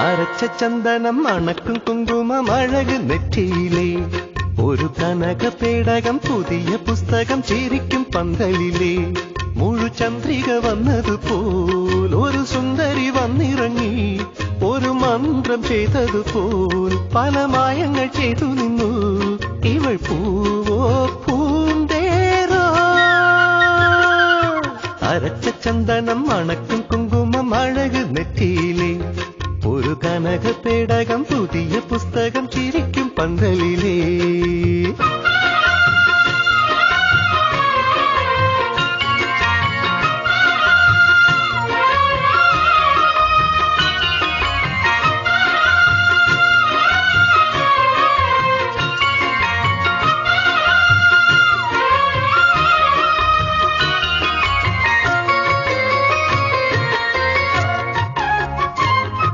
അരച്ച ചന്ദനം മണക്കും കുങ്കുമം അഴക് നെറ്റിയിലെ ഒരു കനക പേടകം പുതിയ പുസ്തകം ചിരിക്കും പന്തലിലെ മുഴുചന്ദ്രിക വന്നതുപോൽ ഒരു സുന്ദരി വന്നിറങ്ങി ഒരു മന്ത്രം ചെയ്തതുപോൽ പല മായങ്ങൾ ചെയ്തു നിന്നു ഇവൾ പൂവോ പൂന്തേരോ അരച്ച ചന്ദനം മണക്കും കുങ്കുമം അഴക് കനകപേടകം പുതിയ പുസ്തകം ചിരിക്കും പന്തലിലേ.